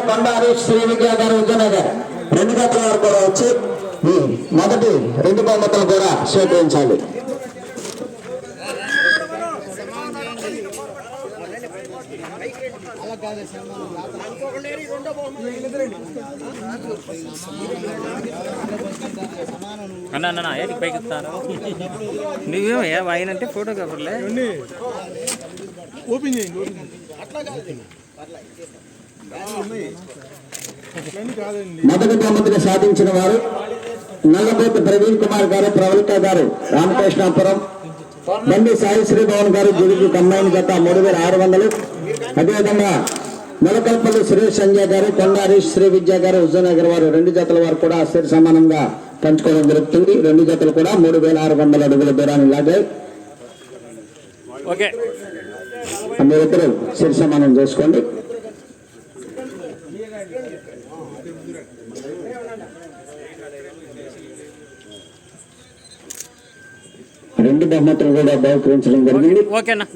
గారు హరీష్ శ్రీ విద్య గారు విజయనగర్ రెండు వారు కూడా వచ్చి ఈ మొదటి రెండు బహుమతులు కూడా స్వీకరించాలి. అన్న అన్న ఏది పైకి నువ్వేమో ఏ ఆయనంటే ఫోటోగ్రాఫర్లే ఓపెన్ చేయండి ఓపెన్ చేయండి. ఇవన్నీ కాదండి మొదటి బహుమతిని సాధించిన వారు నల్లబోతు ప్రవీణ్ కుమార్ గారు ప్రవళిక గారు రామకృష్ణాపురం బండి సాయి శ్రీభవన్ గారు గిరికి కంబైన్ గత మూడు వేల ఆరు వందలు. అదేవిధంగా నెలకల్పల్లి సురేష్ సంజయ్ గారు కొండ హరీష్ శ్రీ విద్య గారు హుజనగర్ వారు రెండు జతల వారు కూడా అస్థిర సమానంగా పంచుకోవడం జరుగుతుంది. రెండు జతలు కూడా మూడు వేల ఆరు వందల అడుగుల దూరాన్ని లాగాయి. ఓకే. మీరిద్దరు సిరి సమానం చేసుకోండి. రెండు బహుమతులు కూడా బహుకరించడం జరిగింది. ఓకేనా?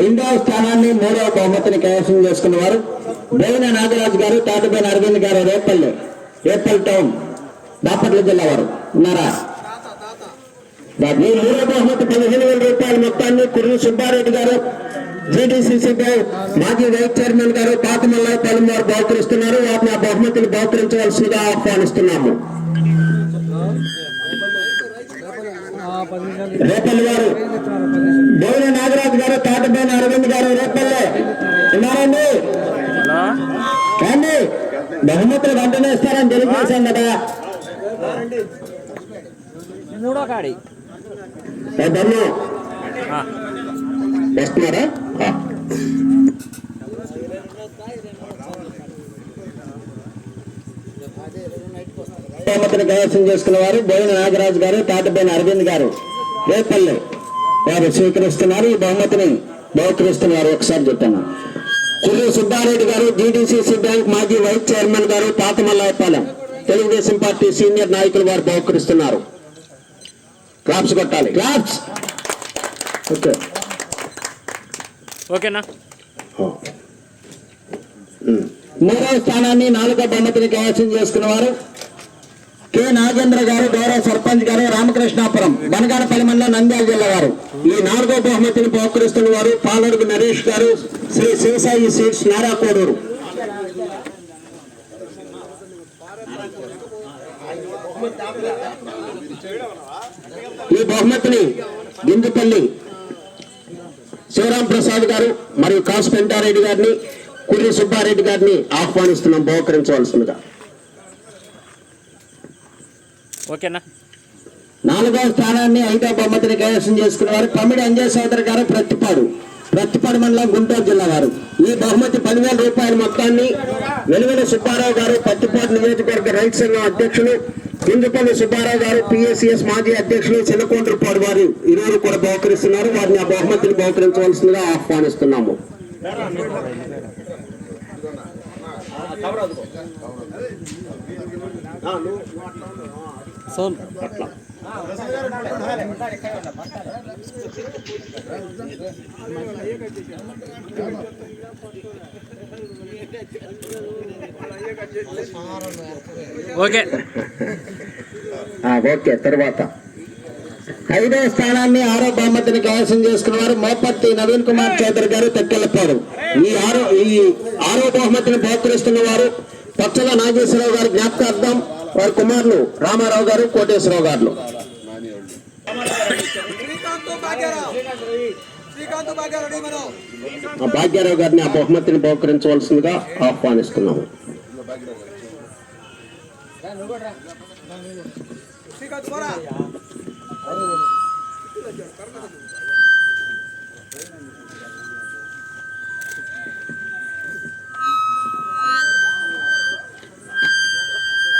రెండవ స్థానాన్ని మూడవ బహుమతిని కైవసం చేసుకున్న వారు బోయిన నాగరాజు గారు తాటిపైన అరవింద్ గారు రేపల్లి రేపల్ టౌన్ బాపట్ల జిల్లా వారు ఉన్నారా? ఈ మూడో బహుమతి పదిహేను వేల రూపాయల మొత్తాన్ని కుర్రి సుబ్బారెడ్డి గారు జీటీసీసీ మాజీ వైస్ చైర్మన్ గారు పాతమల్లయ్య పాలెం వారు బహుకరిస్తున్నారు. వాటిని ఆ బహుమతిని బహుకరించవలసిందిగా ఆహ్వానిస్తున్నాము. రేపల్లి గారు బోయిన నాగరాజు గారు తాటపైన అరవింద్ గారు రేపల్లె. ఉన్నారండి కానీ బహుమతులు వెంటనే ఇస్తారని తెలియజేశాం కదా. మూడో కాడి ఏ బొమ్మ ఆ, బహుమతిని కైవసం చేసుకున్న వారు బోయిన నాగరాజు గారు తాటిపైన అరవింద్ గారు రేపల్లి వారు స్వీకరిస్తున్నారు. ఈ బహుమతిని బహుకరిస్తున్నారు ఒకసారి చెప్పాను కుర్రి సుబ్బారెడ్డి గారు జీడీసీసీ బ్యాంక్ మాజీ vice chairman garu Pathamallayapalem Telugudesam party senior నాయకులు వారు బహుకరిస్తున్నారు. క్లాప్స్ కొట్టాలి. Claps okay. ఓకేనా? మూడవ స్థానాన్ని నాలుగో బహుమతిని కైవసం చేసుకున్న వారు కె. నాగేంద్ర గారు గౌరవ సర్పంచ్ గారు రామకృష్ణాపురం బనగానపల్లి మండలం నంద్యాల జిల్లా గారు ఈ నాలుగో బహుమతిని బహుకరిస్తున్న వారు పాలడుగు నరేష్ గారు శ్రీ శివసాయి సీట్స్ నారాకోడూరు ఈ బహుమతిని గిందుపల్లి శివరాం ప్రసాద్ గారు మరియు కాసు పెంటారెడ్డి గారిని కుర్రి సుబ్బారెడ్డి గారిని ఆహ్వానిస్తున్నాం బహుకరించవలసిందిగా. ఓకేనా? నాలుగవ స్థానాన్ని ఐదో బహుమతిని కైవసం చేసుకున్న వారు పమిడి అంజయ్ సోదరి గారు ప్రతిపాడు. ప్రతిపాడు మండలం గుంటూరు జిల్లా వారు. ఈ బహుమతి పదివేల రూపాయల మొత్తాన్ని వెలువెల సుబ్బారావు గారు పత్తిపాడు నియోజకవర్గ రైతు సంఘం అధ్యక్షులు కిందపల్లి సుబ్బారావు గారు పిఎస్సిఎస్ మాజీ అధ్యక్షులు చిన్నకొండ్రపాడు వారు ఇరువురు కూడా బహుకరిస్తున్నారు. వారిని ఆ బహుమతిని బహుకరించవలసిందిగా ఆహ్వానిస్తున్నాము. సోన్ ఓకే ఓకే తర్వాత. ఐదవ స్థానాన్ని ఆరో బహుమతిని కైవసం చేసుకున్న వారు మోపత్తి నవీన్ కుమార్ చౌదరి గారు తెక్కెళ్ళపాడు ఈ ఆరో ఈ ఆరో బహుమతిని బహుకరిస్తున్న వారు పచ్చల నాగేశ్వరరావు గారి జ్ఞాపకార్థం వారి కుమారులు రామారావు గారు కోటేశ్వరరావు గారు. భాగ్యరావు ఆ భాగ్యరావు గారిని ఆ బహుమతిని బహుకరించవలసిందిగా ఆహ్వానిస్తున్నాము. శ్రీకాంత్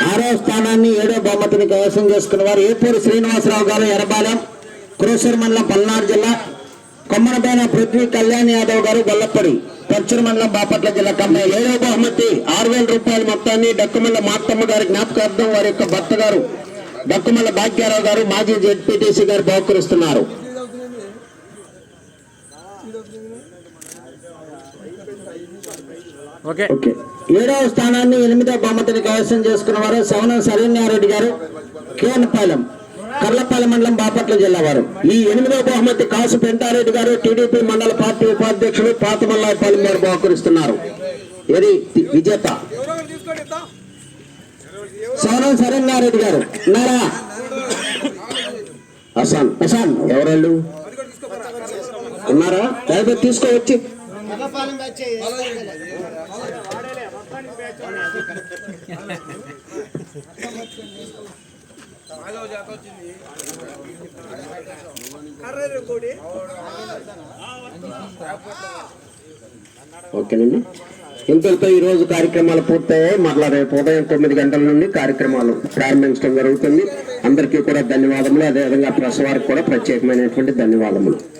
ఆరో స్థానాన్ని ఏడో బహుమతిని కైవసం చేసుకున్న వారు ఏపూరు శ్రీనివాసరావు గారు? ఎర్రబాలెం కురేశ్వర మండలం పల్నాడు జిల్లా కొమ్మనపైన పృథ్వీ కళ్యాణ్ యాదవ్ గారు గొల్లప్పడి పచ్చూరు మండలం బాపట్ల జిల్లా కమ్మాయి ఏడో బహుమతి ఆరు వేల రూపాయల మొత్తాన్ని డక్కుమల్ల మాత్తమ్మ గారి జ్ఞాపకార్థం వారి యొక్క భర్త గారు డక్కుమల్ల భాగ్యారావు గారు మాజీ జెడ్పీటీసీ గారు బహుకరిస్తున్నారు. ఏడవ స్థానాన్ని ఎనిమిదవ బహుమతిని కైవసం చేసుకున్న వారు శవనం శరణ్యారెడ్డి గారు కేఎన్పాలెం కర్లపాలెం మండలం బాపట్ల జిల్లా వారు. ఈ ఎనిమిదవ బహుమతి కాసు పెంటారెడ్డి గారు టీడీపీ మండల పార్టీ ఉపాధ్యక్షులు పాతమల్లాయపాలెం వారు బహుకరిస్తున్నారు. ఇది విజేత. శవనం శరణ్యారెడ్డి గారు. ఉన్నారా? అసాన్ అసాన్ ఎవరాళ్ళు? ఉన్నారా? దయచేసి తీసుకోవచ్చి. ఓకేనండి. ఇంతటితో ఈ రోజు కార్యక్రమాలు పూర్తయ్యాయి. మరలా రేపు ఉదయం తొమ్మిది గంటల నుండి కార్యక్రమాలు ప్రారంభించడం జరుగుతుంది. అందరికీ కూడా ధన్యవాదములు. అదేవిధంగా ప్రెస్ వారికి కూడా ప్రత్యేకమైనటువంటి ధన్యవాదములు.